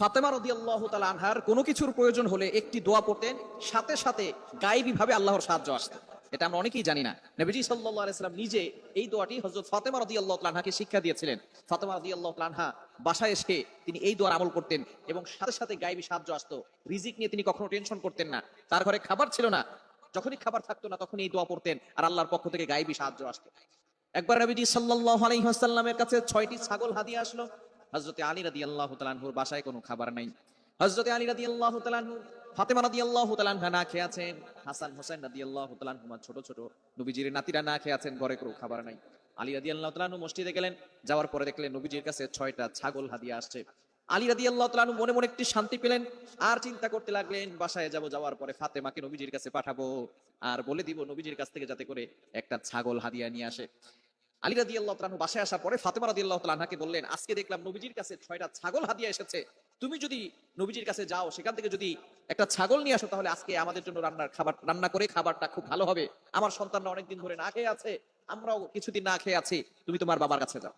ফাতেমা রদি আল্লাহ আনহার কোনো কিছুর প্রয়োজন হলে একটি দোয়া পড়তেন, সাথে সাথে গায়েবী ভাবে আল্লাহর সাহায্য আসত। এটা আমরা অনেকেই জানি না। নবীজি সাল্লাহ আলাইসাল্লাম নিজে এই দোয়াটি হজরত ফাতেমা রদি আল্লাহ আনহাকে শিক্ষা দিয়েছিলেন। ফাতেমা রদি আল্লাহ আনহা বাসায় এসে তিনি এই দোয়ার আমল করতেন এবং সাথে সাথে গায়েবী সাহায্য আসতো। রিজিক নিয়ে তিনি কখনো টেনশন করতেন না। তার ঘরে খাবার ছিল না। যখনই খাবার থাকতো না তখন এই দোয়া পড়তেন আর আল্লাহর পক্ষ থেকে গায়েবী সাহায্য আসতো। একবার নবীজি সাল্লাল্লাহু আলাইহি ওয়াসাল্লামের কাছে ছয়টি ছাগল হাদিয়া আসলো। হযরতে আলী রাদিয়াল্লাহু তাআলার বাসায় কোনো খাবার নাই। হযরতে আলী রাদিয়াল্লাহু তাআলা ফাতেমা রাদিয়াল্লাহু তাআলা না খেয়ে আছেন, হাসান হোসেন রাদি রাদিয়াল্লাহু তাআলা ছোট ছোট, নবীজির নাতিরা না খেয়ে আছেন, ঘরে কোনো খাবার নাই। আলী রাদিয়াল্লাহু তাআলা মসজিদে গেলেন, যাওয়ার পরে দেখলেন নবীজির কাছে ছয়টা ছাগল হাদিয়া আসছে। আলী রাদি আল্লাহ তাআলা মনে মনে একটি শান্তি পেলেন, আর চিন্তা করতে লাগলেন, বাসায় যাব, যাওয়ার পরে ফাতেমাকে নবীজির কাছে পাঠাবো, আর বলে দিব নবীজির কাছ থেকে যাতে করে একটা ছাগল হাদিয়া নিয়ে আসে। আলী রাদি আল্লাহ তালাহ বাসায় আসার পরে ফাতেমা রাদি আল্লাহ তালাহাকে বললেন, আজকে দেখলাম নবীজির কাছে ছয়টা ছাগল হাদিয়া এসেছে। তুমি যদি নবীজির কাছে যাও, সেখান থেকে যদি একটা ছাগল নিয়ে আসো, তাহলে আজকে আমাদের জন্য রান্নার খাবার, রান্না করে খাবারটা খুব ভালো হবে। আমার সন্তানরা অনেকদিন ধরে না খেয়ে আছে, আমরাও কিছুদিন না খেয়ে আছি। তুমি তোমার বাবার কাছে যাও।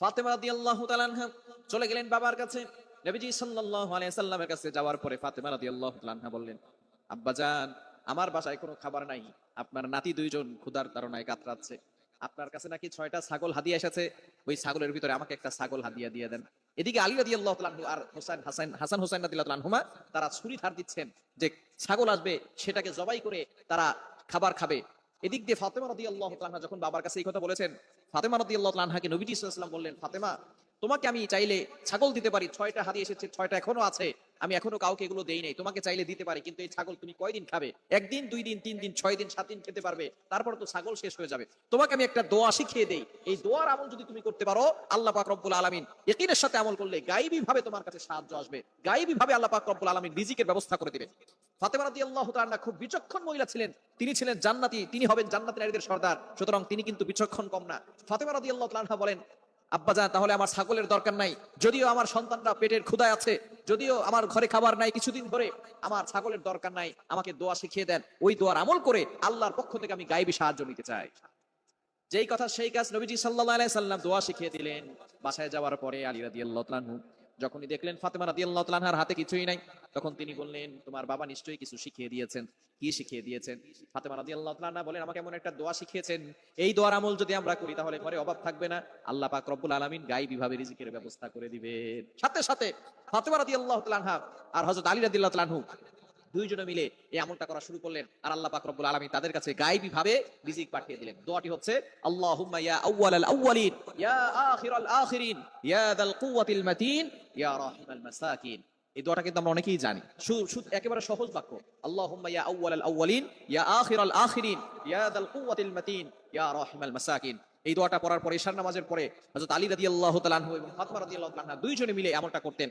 ফাতেমা রাদি আল্লাহ তালাহা চলে গেলেন বাবার কাছে। নবীজি সাল্লাল্লাহু আলাইহি সাল্লামের কাছে যাওয়ার পরে ফাতেমা রাদি আল্লাহ তালাহা বললেন আব্বাজান আমার বাসায় কোনো খাবার নাই। আপনার নাতি দুইজন ক্ষুধার তাড়নায় কাতরাচ্ছে। আপনার কাছে নাকি ছয়টা ছাগল হাদিয়া এসেছে? ওই ছাগলের ভিতরে আমাকে একটা ছাগল হাদিয়া দিয়ে দেন। এদিকে আলী রাদি আল্লাহ আর হোসেন হাসান হাসান হোসেন রাদিল্লাহুমা তারা ছুরি ধার দিচ্ছেন যে ছাগল আসবে, সেটাকে জবাই করে তারা খাবার খাবে। এদিক দিয়ে ফাতেমা রাদি আল্লাহ তালহা যখন বাবার কাছে এই কথা বলেছেন, ফাতেমা রাদি আল্লাহ তালহাকে নবীজি সাল্লাম বললেন, ফাতেমা, তোমাকে আমি চাইলে ছাগল দিতে পারি, ছয়টা হাদিয়ে এসেছে, ছয়টা এখনও আছে, আমি এখনও কাউকে এগুলো দেই নাই, তোমাকে চাইলে দিতে পারি, কিন্তু এই ছাগল তুমি কয়দিন খাবে? একদিন, দুই দিন, তিন দিন, ছয় দিন, সাত দিন খেতে পারবে, তারপর তো ছাগল শেষ হয়ে যাবে। তোমাকে আমি একটা দোয়া শিখিয়ে দেই, এই দোয়ার আমল যদি তুমি করতে পারো, আল্লাহ পাক রব্বুল আলামিন ইকিনের সাথে আমল করলে গাইবী ভাবে তোমার কাছে সাহায্য আসবে গাইবী ভাবে আল্লাহ পাক রব্বুল আলামিন রিজিকের ব্যবস্থা করে দিবে খুব বিচক্ষণ মহিলা ছিলেন। তিনি ছিলেন জান্নাতি, তিনি হবেন জান্নাতের নারীদের সর্দার। সুতরাং তিনি কিন্তু বিচক্ষণ কম না। বলেন তাহলে আমার ছাগলের দরকার নাই। যদিও আমার সন্তানরা পেটের ক্ষুদায় আছে, যদিও আমার ঘরে খাবার নাই কিছুদিন ধরে, আমার ছাগলের দরকার নাই, আমাকে দোয়া শিখিয়ে দেন। ওই দোয়ার আমল করে আল্লাহর পক্ষ থেকে আমি গাইবি সাহায্য নিতে চাই। যেই কথা সেই কাজ নবীজি সাল্লাহ সাল্লাম দোয়া শিখিয়ে দিলেন। বাসায় যাওয়ার পরে আলী আল্লাহ যখনই দেখলেন ফাতেমা রাদি আল্লাহ তালানহার হাতে কিছুই নাই, তখন তিনি বললেন, তোমার বাবা নিশ্চয়ই কিছু শিখিয়ে দিয়েছেন। কি শিখিয়ে দিয়েছেন? ফাতেমা রাদি আল্লাহ তালান্না বলেন, আমাকে এমন একটা দোয়া শিখিয়েছেন। এই দোয়ার আমল যদি আমরা করি, তাহলে ঘরে অভাব থাকবে না। আল্লাহ পাক রব্বুল আলমিন গাই বিভাবে রিজিকের ব্যবস্থা করে দিবেন। সাথে সাথে ফাতেমা রাদি আল্লাহ তালানহা আর হজরত আলী রাদি আল্লাহ তালানহু দুইজনে মিলে এই আমলটা করা শুরু করলেন আর আল্লাহ পাক রব্বুল তাদের কাছে গায়েবী ভাবে রিজিক পাঠিয়ে দিলেন। দোয়াটি হচ্ছে, আল্লাহুম্মা ইয়া আউওয়ালিন, ইয়া আখিরিন, ইয়া কুওয়াতিল মাতিন, ইয়া মাসাকিন। এই দোয়াটা কিন্তু আমরা অনেকেই জানি। একেবারে সহজ বাক্য। আল্লাহুম্মা ইয়া আউওয়ালাল আউওয়ালিন, ইয়া আখিরাল আখিরিন, ইয়া কুওয়াতিল মাতিন, ইয়া মাসাকিন। এই দোয়াটা পড়ার পরে, ঈশার নামাজের পরে হযরত আলী রাদিয়াল্লাহু তাআলা আনহু এবং ফাতেমা রাদিয়াল্লাহু তাআলা দুইজনে মিলে এই আমলটা করতেন।